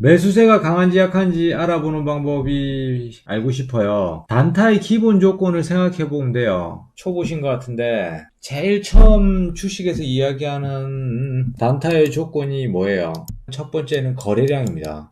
매수세가 강한지 약한지 알아보는 방법이 알고 싶어요. 단타의 기본 조건을 생각해 보면 돼요. 초보신 것 같은데 제일 처음 주식에서 이야기하는 단타의 조건이 뭐예요? 첫 번째는 거래량입니다.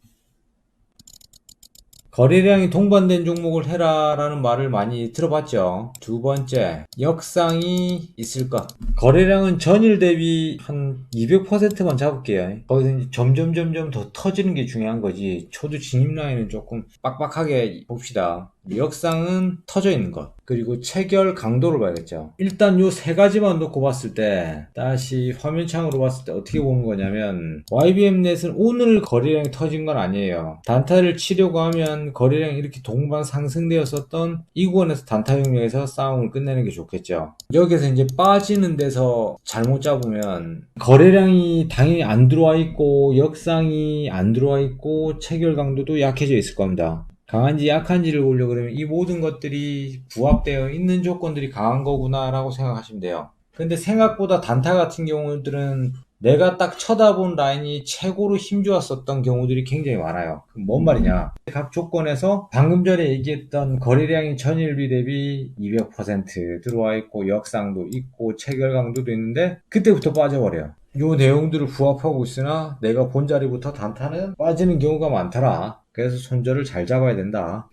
거래량이 동반된 종목을 해라라는 말을 많이 들어봤죠. 두 번째, 역상이 있을 것. 거래량은 전일 대비 한 200%만 잡을게요. 거기서 이제 점점 점점 더 터지는 게 중요한 거지. 초두 진입 라인은 조금 빡빡하게 봅시다. 역상은 터져 있는 것. 그리고 체결 강도를 봐야겠죠. 일단 요 세 가지만 놓고 봤을 때, 다시 화면창으로 봤을 때 어떻게 보는 거냐면, YBM넷은 오늘 거래량이 터진 건 아니에요. 단타를 치려고 하면 거래량이 이렇게 동반 상승되었었던 이 구간에서 단타 용량에서 싸움을 끝내는 게 좋겠죠. 여기서 이제 빠지는 데서 잘못 잡으면 거래량이 당연히 안 들어와 있고 역상이 안 들어와 있고 체결 강도도 약해져 있을 겁니다. 강한지 약한지를 보려고 그러면 이 모든 것들이 부합되어 있는 조건들이 강한 거구나라고 생각하시면 돼요. 근데 생각보다 단타 같은 경우들은 내가 딱 쳐다본 라인이 최고로 힘좋았었던 경우들이 굉장히 많아요. 뭔 말이냐? 각 조건에서 방금 전에 얘기했던 거래량이 전일비 대비 200% 들어와 있고 역상도 있고 체결 강도도 있는데 그때부터 빠져버려요. 요 내용들을 부합하고 있으나 내가 본 자리부터 단타는 빠지는 경우가 많더라. 그래서 손절을 잘 잡아야 된다.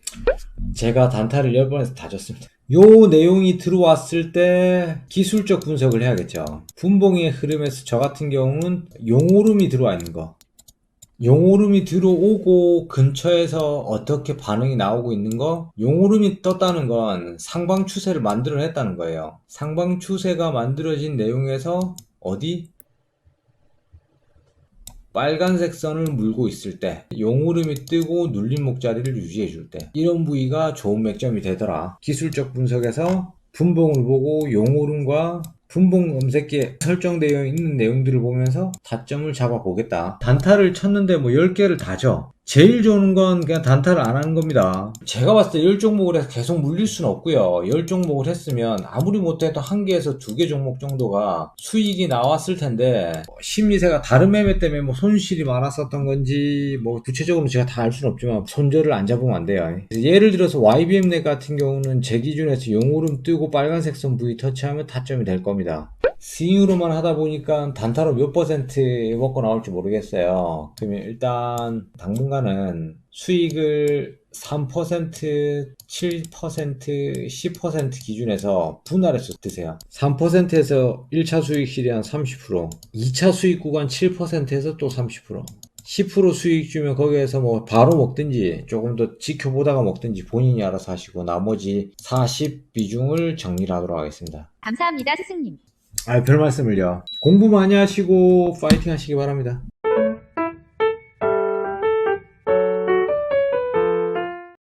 제가 단타를 10번에서 다 줬습니다. 요 내용이 들어왔을 때 기술적 분석을 해야겠죠. 분봉의 흐름에서 저 같은 경우는 용오름이 들어와 있는 거. 용오름이 들어오고 근처에서 어떻게 반응이 나오고 있는 거 용오름이 떴다는 건 상방 추세를 만들어냈다는 거예요. 상방 추세가 만들어진 내용에서 어디? 빨간색 선을 물고 있을 때 용오름이 뜨고 눌린 목자리를 유지해 줄 때 이런 부위가 좋은 맥점이 되더라. 기술적 분석에서 분봉을 보고 용오름과 분봉 검색기에 설정되어 있는 내용들을 보면서 타점을 잡아 보겠다. 단타를 쳤는데 뭐 10개를 다져 제일 좋은 건 그냥 단타를 안 하는 겁니다. 제가 봤을 때 10종목을 해서 계속 물릴 수는 없고요. 10종목을 했으면 아무리 못해도 한 개에서 두 개 종목 정도가 수익이 나왔을 텐데 뭐 심리세가 다른 매매 때문에 뭐 손실이 많았었던 건지 뭐 구체적으로 제가 다 알 수는 없지만 손절을 안 잡으면 안 돼요. 예를 들어서 YBM넷 같은 경우는 제 기준에서 용오름 뜨고 빨간색 선 부위 터치하면 타점이 될 겁니다. 스윙으로만 하다 보니까 단타로 몇 퍼센트 먹고 나올지 모르겠어요. 그러면 일단 당분간은 수익을 3%, 7%, 10% 기준에서 분할해서 드세요. 3%에서 1차 수익실이 한 30%, 2차 수익 구간 7%에서 또 30%. 10% 수익 주면 거기에서 뭐 바로 먹든지 조금 더 지켜보다가 먹든지 본인이 알아서 하시고 나머지 40 비중을 정리를 하도록 하겠습니다. 감사합니다, 스승님. 아, 별 말씀을요. 공부 많이 하시고 파이팅 하시기 바랍니다.